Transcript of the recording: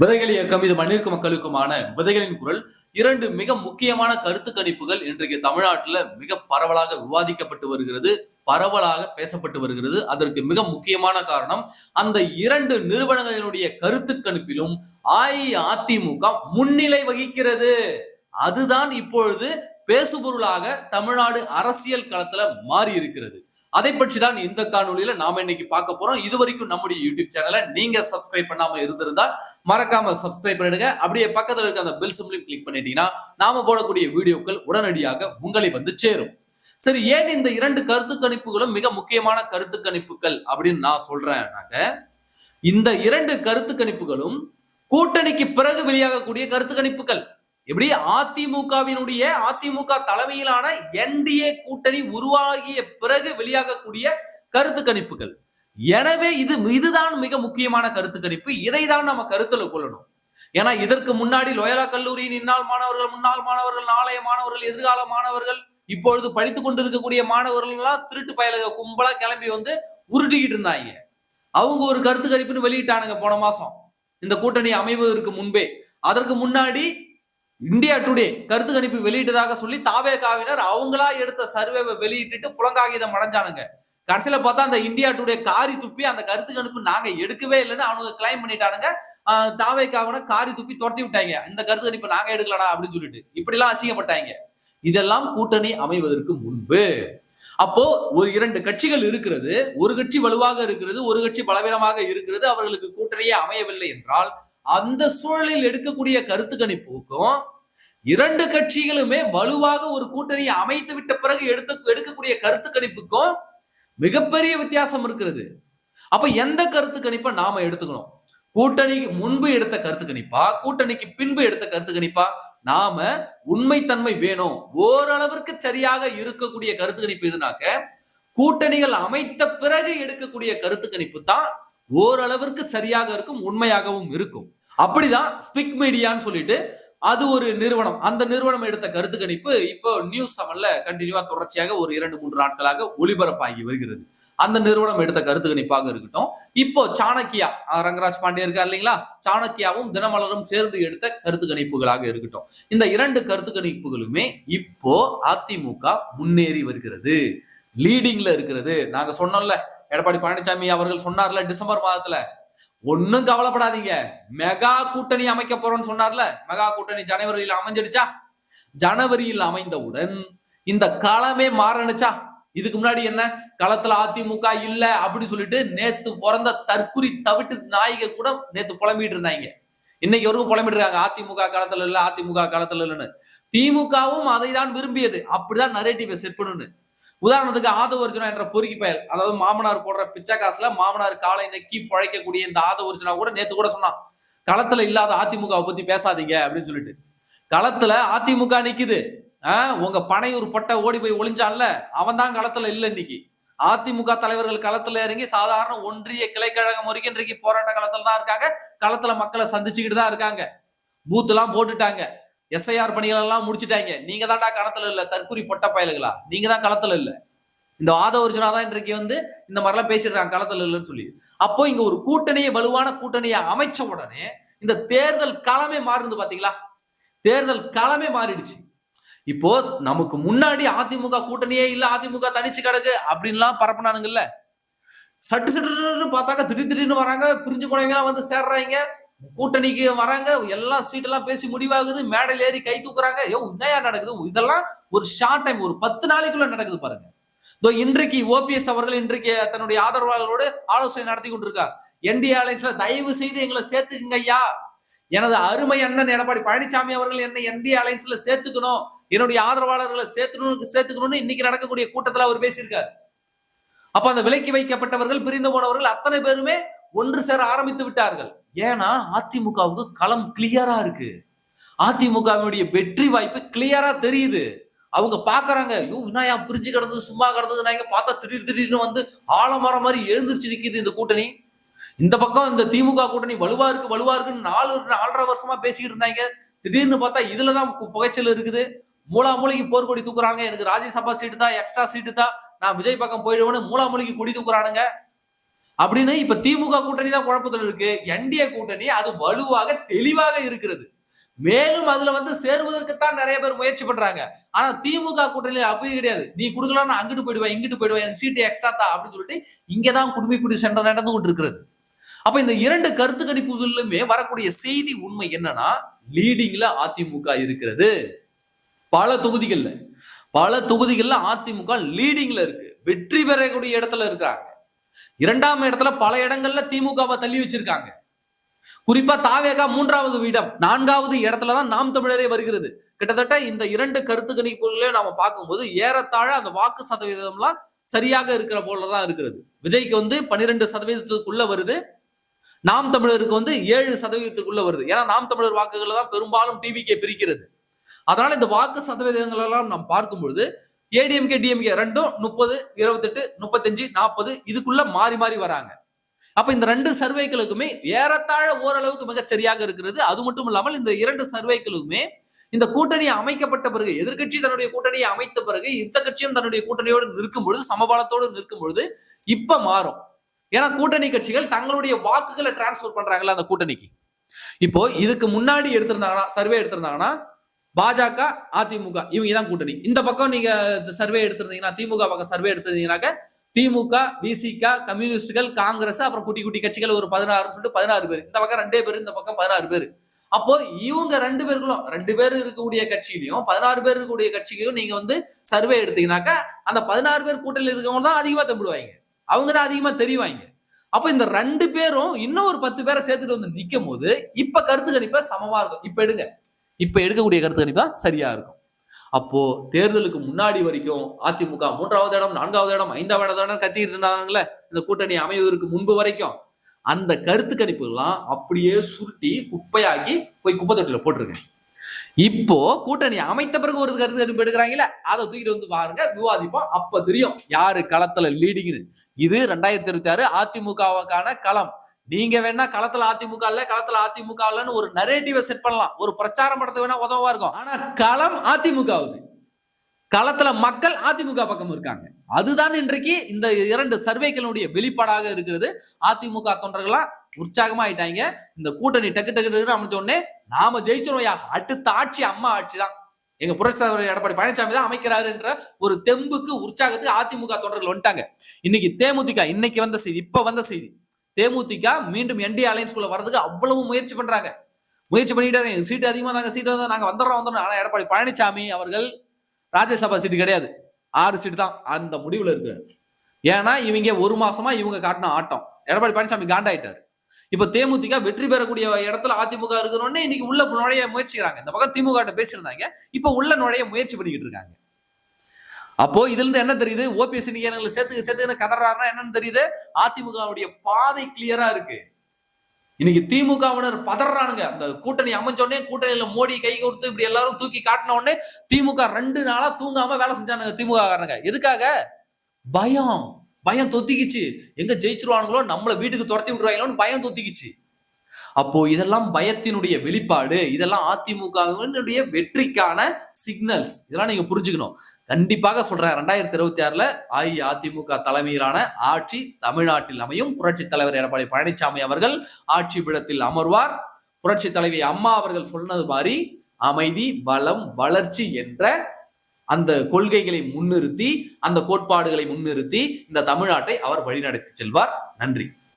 விதைகள் இயக்கம் இது மண்ணிற்கு மக்களுக்குமான விதைகளின் குரல். இரண்டு மிக முக்கியமான கருத்து கணிப்புகள் இன்றைக்கு தமிழ்நாட்டுல மிக பரவலாக விவாதிக்கப்பட்டு வருகிறது பரவலாக பேசப்பட்டு வருகிறது. அதற்கு மிக முக்கியமான காரணம் அந்த இரண்டு நிறுவனங்களினுடைய கருத்து கணிப்பிலும் அஇஅதிமுக முன்னிலை வகிக்கிறது. அதுதான் இப்பொழுது பேசுபொருளாக தமிழ்நாடு அரசியல் களத்துல மாறி இருக்கிறது அதை பற்றி தான் இந்த காணொலியில நாம இன்னைக்கு பார்க்க போறோம். இது வரைக்கும் நம்முடைய யூடியூப் சேனலை நீங்க சப்ஸ்கிரைப் பண்ணாம இருந்திருந்தா மறக்காம சப்ஸ்கிரைப் பண்ணிடுங்க. அப்படியே பக்கத்தில் இருக்க அந்த பெல் சிம்லையும் கிளிக் பண்ணிட்டீங்கன்னா நாம போடக்கூடிய வீடியோக்கள் உடனடியாக உங்களை வந்து சேரும். சரி ஏன் இந்த இரண்டு கருத்து கணிப்புகளும் மிக முக்கியமான கருத்து கணிப்புகள் அப்படின்னு நான் சொல்றேன்னாக்க இந்த இரண்டு கருத்து கணிப்புகளும் கூட்டணிக்கு பிறகு வெளியாகக்கூடிய கருத்து கணிப்புகள். எப்படி? அதிமுகவினுடைய அதிமுக தலைமையிலான என்டிஏ கூட்டணி உருவாகிய பிறகு வெளியாகக்கூடிய கருத்து கணிப்புகள். எனவே இது இதுதான் மிக முக்கியமான கருத்து கணிப்பு. இதை தான் நம்ம கருத்தில் கொள்ளணும். ஏன்னா இதற்கு முன்னாடி லோயலா கல்லூரியின் இந்நாள் மாணவர்கள் முன்னாள் மாணவர்கள் நாளைய மாணவர்கள் எதிர்கால மாணவர்கள் இப்பொழுது படித்துக் கொண்டிருக்கக்கூடிய மாணவர்கள் எல்லாம் திருட்டு பயலுக கும்பலா கிளம்பி வந்து உருட்டிக்கிட்டு இருந்தாங்க. அவங்க ஒரு கருத்து கணிப்புன்னு வெளியிட்டானுங்க போன மாசம். இந்த கூட்டணி அமைவதற்கு முன்பே. அதற்கு முன்னாடி இந்தியா டுடே கருத்து கணிப்பு வெளியிட்டதாக சொல்லி தாவே காவினர் அவங்களா எடுத்த சர்வேவை வெளியிட்டுட்டு புலங்காகிதம் அடைஞ்சானுங்க. கடைசியில பார்த்தா அந்த இந்தியா டுடே காரி துப்பி அந்த கருத்து கணிப்பு நாங்க எடுக்கவே இல்லைன்னு அவனுங்க கிளைம் பண்ணிட்டானுங்க. தாவே காவின காரி துப்பி துரத்தி விட்டாங்க. இந்த கருத்து கணிப்பு நாங்க எடுக்கலடா அப்படின்னு சொல்லிட்டு. இப்படிலாம் அசிங்கப்பட்டாங்க. இதெல்லாம் கூட்டணி அமைவதற்கு முன்பு. அப்போ ஒரு இரண்டு கட்சிகள் இருக்கிறது. ஒரு கட்சி வலுவாக இருக்கிறது. ஒரு கட்சி பலவீனமாக இருக்கிறது. அவர்களுக்கு கூட்டணியே அமையவில்லை என்றால் அந்த சூழலில் எடுக்கக்கூடிய கருத்து கணிப்புக்கும் இரண்டு கட்சிகளுமே வலுவாக ஒரு கூட்டணியை அமைத்து விட்ட பிறகு எடுத்து எடுக்கக்கூடிய கருத்து கணிப்புக்கும் மிகப்பெரிய வித்தியாசம் இருக்கிறது. அப்ப எந்த கருத்து கணிப்பை நாம எடுத்துக்கணும்? கூட்டணிக்கு முன்பு எடுத்த கருத்து கணிப்பா? கூட்டணிக்கு பின்பு எடுத்த கருத்து கணிப்பா? நாம உண்மைத்தன்மை வேணும். ஓரளவிற்கு சரியாக இருக்கக்கூடிய கருத்து கணிப்பு எதுனாக்க கூட்டணிகள் அமைத்த பிறகு எடுக்கக்கூடிய கருத்து கணிப்பு தான் ஓரளவிற்கு சரியாக இருக்கும் உண்மையாகவும் இருக்கும். அப்படிதான் ஸ்பிக் மீடியான்னு சொல்லிட்டு அது ஒரு நிறுவனம். அந்த நிறுவனம் எடுத்த கருத்து கணிப்பு இப்போ நியூஸ் செவன்ல கண்டினியூவா தொடர்ச்சியாக ஒரு இரண்டு மூன்று நாட்களாக ஒளிபரப்பாகி வருகிறது. அந்த நிறுவனம் எடுத்த கருத்து கணிப்பாக இருக்கட்டும். இப்போ சாணக்கியா ரங்கராஜ் பாண்டே இருக்கார் இல்லைங்களா? சாணக்கியாவும் தினமலரும் சேர்ந்து எடுத்த கருத்து கணிப்புகளாக இருக்கட்டும். இந்த இரண்டு கருத்து கணிப்புகளுமே இப்போ அதிமுக முன்னேறி வருகிறது. லீடிங்ல இருக்கிறது. நாங்க சொன்னோம்ல எடப்பாடி பழனிசாமி அவர்கள் சொன்னார்ல டிசம்பர் மாதத்துல. ஒன்னும் கவலைப்படாதீங்க. மெகா கூட்டணி அமைக்க போறோம்னு சொன்னார்ல. மெகா கூட்டணி ஜனவரியில் அமைஞ்சிடுச்சா? ஜனவரியில் அமைந்தவுடன் இந்த களமே மாறணுச்சா? இதுக்கு முன்னாடி என்ன? களத்துல அதிமுக இல்ல அப்படி சொல்லிட்டு நேத்து பிறந்த தற்குறி தவிட்டு நாயக கூட நேத்து புலம்பிட்டு இருந்தாங்க. இன்னைக்கு வரைக்கும் புலம்பிட்டு இருக்காங்க. அதிமுக களத்துல இல்ல அதிமுக களத்துல இல்லைன்னு. திமுகவும் அதை தான் விரும்பியது. அப்படிதான் நரேட்டிவை செட் பண்ணுன்னு உதாரணத்துக்கு ஆதவர்ஜுனா என்ற பொறுக்கி பயல் அதாவது மாமனார் போடுற பிச்சை காசுல மாமனார் காலை நக்கி பழைக்கக்கூடிய இந்த ஆதவர்ஜுனா கூட நேத்து கூட சொன்னான் களத்துல இல்லாத அதிமுகவை பத்தி பேசாதீங்க அப்படின்னு சொல்லிட்டு. களத்துல அதிமுக நிக்குது. ஆஹ் உங்க பனையூர் பட்ட ஓடி போய் ஒளிஞ்சான்ல அவன் தான் களத்துல இல்ல இன்னைக்கு. அதிமுக தலைவர்கள் களத்துல இறங்கி சாதாரண ஒன்றிய கிளைக்கழகம் வரைக்கும் இன்றைக்கு போராட்ட களத்துல தான் இருக்காங்க. களத்துல மக்களை சந்திச்சுக்கிட்டு தான் இருக்காங்க. பூத் போட்டுட்டாங்க. எஸ்ஐஆர் பணிகள் எல்லாம் முடிச்சுட்டாங்க. நீங்க தான்டா களத்துல இல்ல. தற்கூரி பொட்ட பயலுகளா? நீங்க தான் களத்துல இல்ல. இந்த ஆதவர்ஜுனா தான் இன்றைக்கு வந்து இந்த மாதிரிலாம் பேசிடுறாங்க களத்துல இல்லைன்னு சொல்லி. அப்போ இங்க ஒரு கூட்டணியை வலுவான கூட்டணியை அமைச்ச உடனே இந்த தேர்தல் களமே மாறுது பாத்தீங்களா? தேர்தல் களமே மாறிடுச்சு. இப்போ நமக்கு முன்னாடி அதிமுக கூட்டணியே இல்ல அதிமுக தனிச்சு கிடக்கு அப்படின்லாம் பரப்புனானுங்கல்ல. சட்டு சட்டு பார்த்தாக்க திடீர் திடீர்னு வராங்க. பிரிஞ்சு குழந்தைங்க வந்து சேர்றாங்க. கூட்டணிக்கு வராங்க எல்லாம் சீட் எல்லாம் பேசி முடிவாகுது மேடையில் ஏறி கை தூக்குறாங்க. ஐயோ உண்மையா நடக்குது? இதெல்லாம் ஒரு ஷார்ட் டைம் ஒரு பத்து நாளைக்குள்ள நடக்குது பாருங்க. இதோ இன்றைக்கு ஓபிஎஸ் அவர்கள் இன்றைக்கு தன்னுடைய ஆதரவாளர்களோடு ஆலோசனை நடத்தி கொண்டிருக்கார். என்டிஏ அலைன்ஸ்ல தயவு செய்து எங்களை சேர்த்துக்குங்க ஐயா. எனது அருமை அண்ணன் எடப்பாடி பழனிசாமி அவர்கள் என்னை என்டிஏ அலைன்ஸ்ல சேர்த்துக்கணும். என்னுடைய ஆதரவாளர்களை சேர்த்துக்கணும் சேர்த்துக்கணும்னு இன்னைக்கு நடக்கக்கூடிய கூட்டத்துல அவர் பேசியிருக்கார். அப்ப அந்த விலக்கி வைக்கப்பட்டவர்கள் பிரிந்து போனவர்கள் அத்தனை பேருமே ஒன்று சேர ஆரம்பித்து விட்டார்கள். ஏன்னா அதிமுகவுக்கு களம் கிளியரா இருக்கு. அதிமுகவினுடைய வெற்றி வாய்ப்பு கிளியரா தெரியுது. அவங்க பாக்குறாங்க ஐயோ விநாயா பிரிஞ்சு கிடந்தது சும்மா கிடந்தது? நான் பார்த்தா திடீர் திடீர்னு வந்து ஆலமரம் மாதிரி எழுந்திருச்சு நிக்குது இந்த கூட்டணி. இந்த பக்கம் இந்த திமுக கூட்டணி வலுவா இருக்கு வலுவா இருக்குன்னு நாலு நாலரை வருஷமா பேசிக்கிட்டு இருந்தாங்க. திடீர்னு பார்த்தா இதுலதான் புகைச்சல் இருக்குது. மூலா மூலிகை போர்க்கொடி தூக்குறாங்க. எனக்கு ராஜ்யசபா சீட்டு தான் எக்ஸ்ட்ரா சீட்டு தான். நான் விஜய் பக்கம் போயிடுவேன்னு மூலா மூலிகை கொடி தூக்குறானுங்க. அப்படின்னு இப்ப திமுக கூட்டணி தான் குழப்பத்தில் இருக்கு. என்டிஏ கூட்டணி அது வலுவாக தெளிவாக இருக்கிறது. மேலும் அதுல வந்து சேருவதற்குத்தான் நிறைய பேர் முயற்சி பண்றாங்க. ஆனா திமுக கூட்டணியில அப்படி கிடையாது. நீ கொடுக்கலாம் நான் அங்கிட்டு போயிடுவேன் இங்கிட்டு போயிடுவேன் எனக்கு சீட்டு எக்ஸ்ட்ரா தான் அப்படின்னு சொல்லிட்டு இங்கதான் குடுமி குடி சென்ற நடந்து கொண்டு இருக்கிறது அப்ப இந்த இரண்டு கருத்து கணிப்புகளிலுமே வரக்கூடிய செய்தி உண்மை என்னன்னா லீடிங்ல அதிமுக இருக்கிறது. பல தொகுதிகள்ல பல தொகுதிகள்ல அதிமுக லீடிங்ல இருக்கு. வெற்றி பெறக்கூடிய இடத்துல இருக்காங்க இரண்டாம் இடத்துல பல இடங்கள்ல திமுகவை தள்ளி வச்சிருக்காங்க. குறிப்பா தாவேகா மூன்றாவது இடம் நான்காவது இடத்துல தான் நாம் தமிழரே வருகிறது. கிட்டத்தட்ட இந்த இரண்டு கருத்து கணிப்புகளையும் நாம பார்க்கும்போது ஏறத்தாழ அந்த வாக்கு சதவீதம்லாம் சரியாக இருக்கிற போலதான் இருக்கிறது. விஜய்க்கு வந்து பன்னிரெண்டு சதவீதத்துக்குள்ள வருது. நாம் தமிழருக்கு வந்து ஏழு சதவீதத்துக்குள்ள வருது. ஏன்னா நாம் தமிழர் வாக்குகளை தான் பெரும்பாலும் டிவிக்கே பிரிக்கிறது. அதனால இந்த வாக்கு சதவீதங்கள் எல்லாம் நாம் பார்க்கும்பொழுது ஏடிஎம்கே டிஎம்கே ரெண்டும் முப்பது இருபத்தெட்டு முப்பத்தஞ்சு நாற்பது இதுக்குள்ள மாறி மாறி வராங்க. அப்ப இந்த ரெண்டு சர்வேக்களுக்குமே ஏறத்தாழ ஓரளவுக்கு மிகச்சரியாக இருக்கிறது. அது மட்டும் இல்லாமல் இந்த இரண்டு சர்வேக்களுக்குமே இந்த கூட்டணி அமைக்கப்பட்ட பிறகு எதிர்க்கட்சி தன்னுடைய கூட்டணியை அமைத்த பிறகு இந்த கட்சியும் தன்னுடைய கூட்டணியோடு நிற்கும் பொழுது சமபாலத்தோடு நிற்கும் பொழுது இப்ப மாறும். ஏன்னா கூட்டணி கட்சிகள் தங்களுடைய வாக்குகளை டிரான்ஸ்பர் பண்றாங்கல்ல அந்த கூட்டணிக்கு. இப்போ இதுக்கு முன்னாடி எடுத்திருந்தாங்கன்னா சர்வே எடுத்திருந்தாங்கன்னா பாஜக அதிமுக இவங்க தான் கூட்டணி. இந்த பக்கம் நீங்க சர்வே எடுத்திருந்தீங்கன்னா திமுக பக்கம் சர்வே எடுத்திருந்தீங்கன்னாக்க திமுக பிசிக கம்யூனிஸ்டுகள் காங்கிரஸ் அப்புறம் குட்டி குட்டி கட்சிகள் ஒரு பதினாறு சொல்லிட்டு பதினாறு பேர். இந்த பக்கம் ரெண்டே பேர் இந்த பக்கம் பதினாறு பேர். அப்போ இவங்க ரெண்டு பேர்களும் ரெண்டு பேர் இருக்கக்கூடிய கட்சியிலையும் பதினாறு பேர் இருக்கக்கூடிய கட்சிகளையும் நீங்க வந்து சர்வே எடுத்தீங்கன்னாக்கா அந்த பதினாறு பேர் கூட்டணியில் இருக்கவங்க தான் அதிகமா தம்பிடுவாங்க. அவங்க தான் அதிகமா தெரிவாங்க. அப்ப இந்த ரெண்டு பேரும் இன்னும் ஒரு பத்து பேரை சேர்த்துட்டு வந்து நிற்கும் போது இப்ப கருத்து கணிப்ப சமமா இருக்கும். இப்ப எடுங்க. இப்போ எடுக்கக்கூடிய கருத்து கணிப்பு தான் சரியா இருக்கும். அப்போ தேர்தலுக்கு முன்னாடி வரைக்கும் அதிமுக மூன்றாவது இடம் நான்காவது இடம் ஐந்தாவது இடம் கத்திட்டு இருந்தாங்களே இந்த கூட்டணி அமைவதற்கு முன்பு வரைக்கும். அந்த கருத்து கணிப்புகள்லாம் அப்படியே சுருட்டி குப்பையாக்கி போய் குப்பை தொட்டில போட்டிருக்கேன். இப்போ கூட்டணி அமைத்த பிறகு ஒரு கருத்து கணிப்பு எடுக்கிறாங்கல்ல? அதை தூக்கிட்டு வந்து பாருங்க விவாதிப்போம். அப்ப தெரியும் யாரு களத்துல லீடிங்னு இது ரெண்டாயிரத்தி இருபத்தி ஆறு அதிமுகவுக்கான களம். நீங்க வேணா களத்துல அதிமுக இல்ல களத்துல அதிமுக இல்லன்னு ஒரு நரேட்டிவை செட் பண்ணலாம். ஒரு பிரச்சாரம் படத்தை வேணா உதவா இருக்கும். ஆனா களம் அதிமுகவுது. களத்துல மக்கள் அதிமுக பக்கம் இருக்காங்க. அதுதான் இன்றைக்கு இந்த இரண்டு சர்வேக்களுடைய வெளிப்பாடாக இருக்கிறது. அதிமுக தொண்டர்களா உற்சாகமா ஆயிட்டாங்க. இந்த கூட்டணி டக்கு டக்கு டக்குன்னு அமைச்ச உடனே நாம ஜெயிச்சிருவோம்யா அடுத்த ஆட்சி அம்மா ஆட்சி தான். எங்க புரட்சி தலைவர் எடப்பாடி பழனிசாமி தான் அமைக்கிறாருன்ற ஒரு தெம்புக்கு உற்சாகத்துக்கு அதிமுக தொண்டர்கள் வந்துட்டாங்க. இன்னைக்கு தேமுதிக இன்னைக்கு வந்த செய்தி இப்ப வந்த செய்தி. தேமுதிக மீண்டும் என்டி அலைன்ஸ்குள்ள வர்றதுக்கு அவ்வளவு முயற்சி பண்றாங்க. முயற்சி பண்ணிட்டாங்க சீட்டு அதிகமா தாங்க சீட்டு வந்து நாங்க வந்துடுறோம் வந்துடுறோம். ஆனா எடப்பாடி பழனிசாமி அவர்கள் ராஜ்யசபா சீட்டு கிடையாது. ஆறு சீட்டு தான் அந்த முடிவுல இருக்கு ஏன்னா இவங்க ஒரு மாசமா இவங்க காட்டின ஆட்டம். எடப்பாடி பழனிசாமி காண்டாயிட்டாரு. இப்ப தேமுதிக வெற்றி பெறக்கூடிய இடத்துல அதிமுக இருக்கணும்னு இன்னைக்கு உள்ள நுழைய முயற்சிக்கிறாங்க. இந்த பக்கம் திமுக பேசியிருந்தாங்க. இப்ப உள்ள நுழைய முயற்சி பண்ணிக்கிட்டு இருக்காங்க. அப்போ இதுல இருந்து என்ன தெரியுது? ஓபிஎஸ் இன்னைக்கு சேர்த்துக்க சேர்த்து கதறாருன்னா என்னன்னு தெரியுது? அதிமுகவுடைய பாதை கிளியரா இருக்கு. இன்னைக்கு திமுகவினர் பதறானுங்க. அந்த கூட்டணி அமைஞ்சோடனே கூட்டணியில மோடி கை கொடுத்து இப்படி எல்லாரும் தூக்கி காட்டின உடனே திமுக ரெண்டு நாளா தூங்காம வேலை செஞ்சானுங்க திமுக காரனுங்க எதுக்காக? பயம். பயம் தொத்திக்கிச்சு. எங்க ஜெயிச்சிருவானுங்களோ நம்மள வீட்டுக்கு துரத்தி விட்டுருவாங்களோன்னு பயம் தொத்திக்கிச்சு. அப்போ இதெல்லாம் பயத்தினுடைய வெளிப்பாடு இதெல்லாம் அதிமுகவினுடைய வெற்றிக்கான சிக்னல்ஸ் இதெல்லாம் நீங்க புரிஞ்சுக்கணும். கண்டிப்பாக சொல்றேன் ரெண்டாயிரத்தி இருபத்தி ஆறுல அஇஅதிமுக தலைமையிலான ஆட்சி தமிழ்நாட்டில் அமையும். புரட்சி தலைவர் எடப்பாடி பழனிசாமி அவர்கள் ஆட்சி பீடத்தில் அமர்வார். புரட்சி தலைவி அம்மா அவர்கள் சொன்னது மாதிரி அமைதி வளம் வளர்ச்சி என்ற அந்த கொள்கைகளை முன்னிறுத்தி அந்த கோட்பாடுகளை முன்னிறுத்தி இந்த தமிழ்நாட்டை அவர் வழிநடத்தி செல்வார். நன்றி.